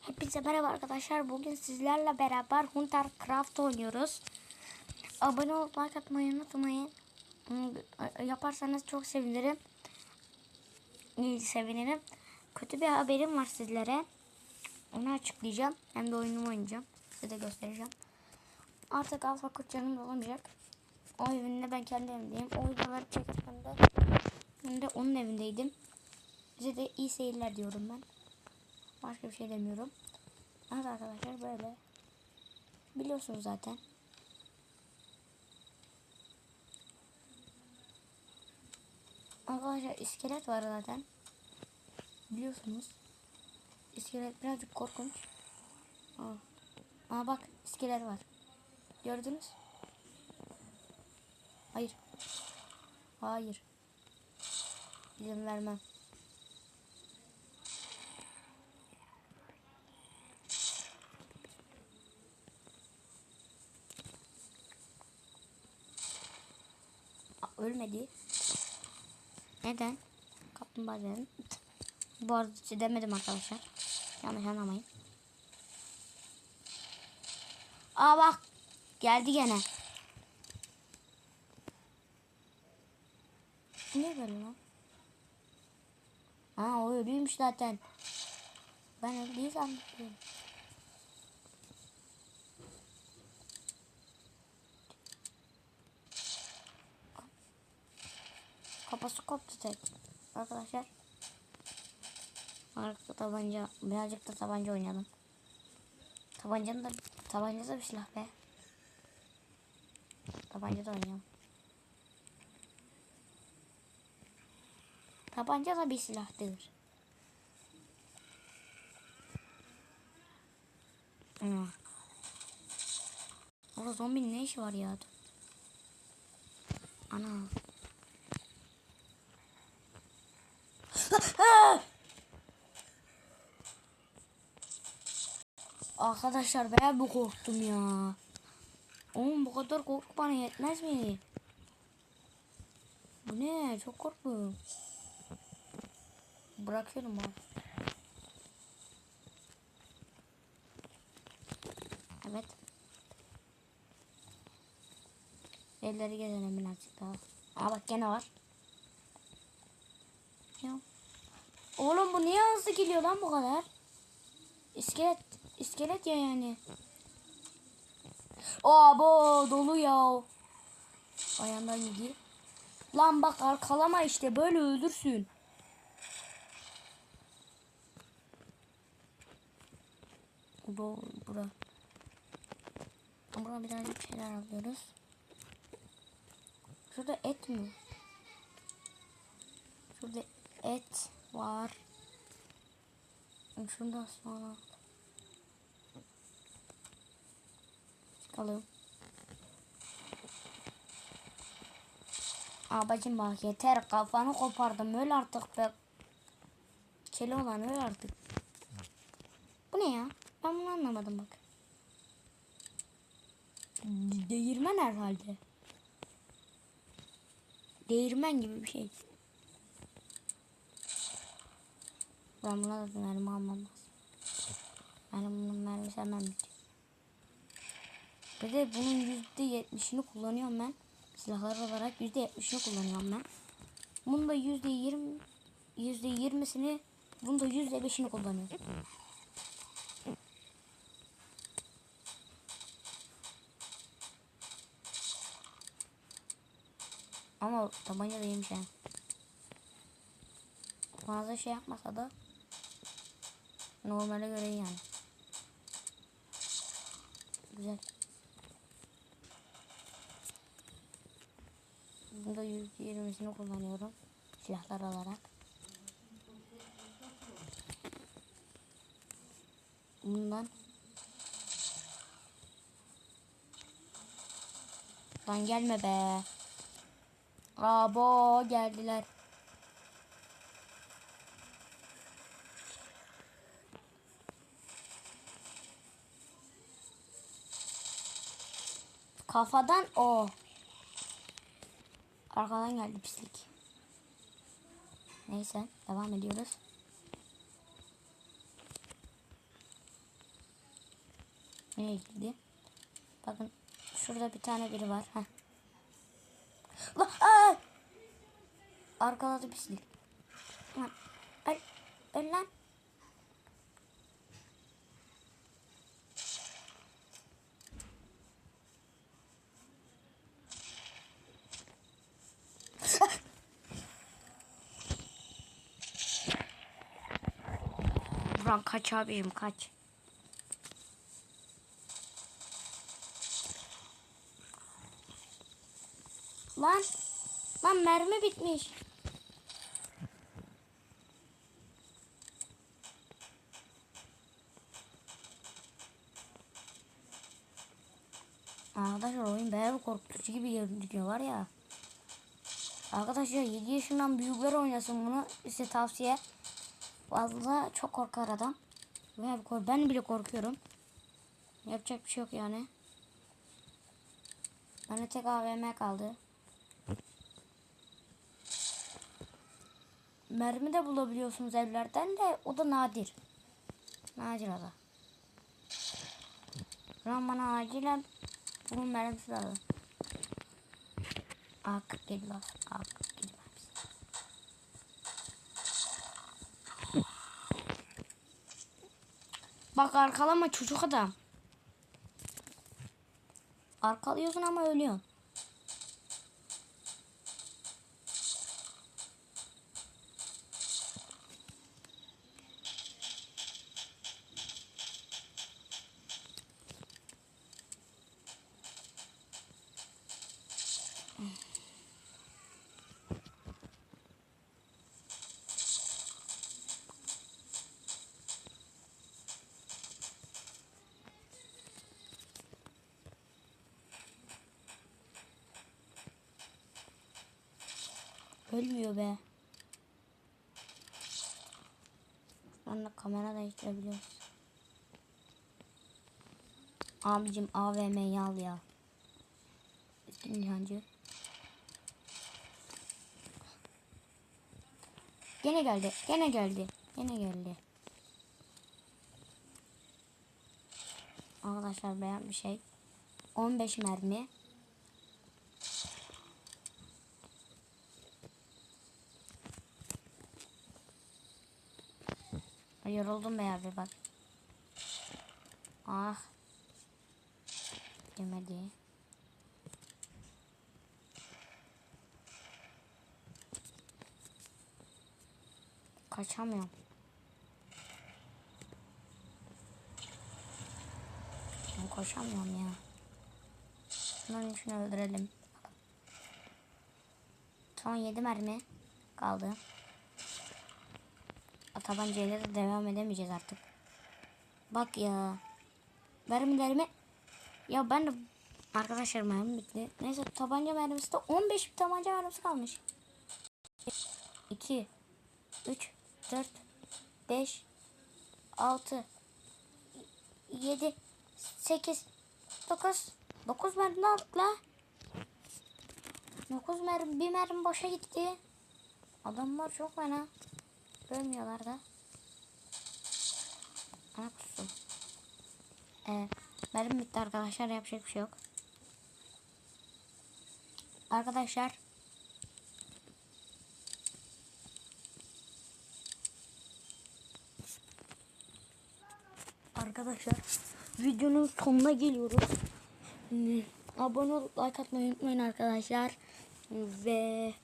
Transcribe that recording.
Hepinize merhaba arkadaşlar. Bugün sizlerle beraber Hunter Craft oynuyoruz. Abone olup like atmayı unutmayın. Hmm, Yaparsanız çok sevinirim. İyi sevinirim. Kötü bir haberim var sizlere. Onu açıklayacağım. Hem de oyunumu oynayacağım. Size de göstereceğim. Artık alfa kurt canım da olmayacak. O evinde ben kendi evimdeyim. O videoları çekirken de ben de onun evindeydim. Size de iyi seyirler diyorum ben. Başka bir şey demiyorum. Evet arkadaşlar böyle. Biliyorsunuz zaten. Arkadaşlar iskelet var zaten. Biliyorsunuz. İskelet birazcık korkunç. Aa, bak iskelet var. Gördünüz? Hayır. Hayır. İzin vermem. Aa, Ölmedi. Neden? Kaplumbağa dedim. Bu arada demedim arkadaşlar. Yanlış anlamayın. Aa bak. Geldi gene. Niye böyle lan? Ha o ölüymüş zaten. Ben öldüğü sandım. Kafası koptu tek. Arkadaşlar. Artık tabanca, birazcık da tabanca oynayalım. Tabancanın da, tabanca da bir silah be. Tabanca da oynayalım. Tabanca da bir silahtır. Hmm. Orada zombinin ne işi var ya? Ana. Arkadaşlar ben bu korktum ya. Oğlum bu kadar korku bana yetmez mi? Bu ne? Çok korktum. Bırakıyorum ben. Evet. Elleri gezelim birazcık daha. Aa bak gene var. Ya. Oğlum bu niye hızlı geliyor lan bu kadar? İskelet, iskelet ya yani. Abo dolu ya. Ayağından gidiyor. Lan bak arkalama işte böyle öldürsün. Bu bura. Bura birazcık şeyler alıyoruz. Şurada et mi? Şurada et var. Şunu da sonra. Çıkalım. Abacım bak yeter kafanı kopardım öl artık be. Keli olan öl artık. Bu ne ya? Ben bunu anlamadım bak. Değirmen herhalde. Değirmen gibi bir şey. Ben buna da mermi almam lazım. Yani bunun mermisi hemen bitiyor. Bir de bunun yüzde yetmişini kullanıyorum ben. Silahlar olarak yüzde yetmişini kullanıyorum ben. Bunun da yüzde yirmi yüzde yirmisini bunun da yüzde beşini kullanıyorum. Ama tabanca da iyiymiş yani. Fazla şey yapmasa da normale göre yani. Güzel. Bunda %20'sini kullanıyorum. Silahlar olarak. Bundan Lan gelme be. Abo geldiler. Kafadan o. Arkadan geldi pislik. Neyse devam ediyoruz. Neye girdi? Bakın şurada bir tane biri var. Heh. Arkaladı pislik. Öl, öl lan. Buran kaç abicim kaç. Lan. Lan mermi bitmiş. Arkadaşlar oyun bayağı korkutucu gibi görünüyor var ya. Arkadaşlar 7 yaşından büyükler oynasın bunu size tavsiye. Vallahi çok korkar adam. Ben bile korkuyorum. Yapacak bir şey yok yani. Bana tek AVM kaldı. Mermi de bulabiliyorsunuz evlerden de o da nadir. Nadir o da. An bana acilen bunun mermisi lazım. Ak geliyor. Ak geliyor. Bak arkalama çocuk adam. Arkalıyorsun ama ölüyorsun. Ölmüyor be. Sonra kamera değiştirebiliyoruz. Abicim AVM'yi al ya. Üstün Nihancı. Gene geldi. Gene geldi. Gene geldi. Arkadaşlar beğen bir şey. 15 mermi. Yoruldum be abi bak. Ah. Yemedi. Kaçamıyorum. Ben koşamıyorum ya. Şunların şunu öldürelim. Son 7 mermi kaldı. Tabancayla da devam edemeyeceğiz artık. Bak ya. Mermilerimi ya ben de arkadaşlar mermi bitti. Neyse tabanca mermisi de 15 bir tabanca mermisi kalmış. 2 3 4 5 6 7 8 9 9 mermi aldık la. 9 mermi bir mermi boşa gitti. Adamlar çok fena. Görmüyorlar da. Ana kusum. Ee, mermi bitti arkadaşlar. Yapacak bir şey yok. Arkadaşlar. Arkadaşlar. Videonun sonuna geliyoruz. Hmm, Abone olup like atmayı unutmayın arkadaşlar. Ve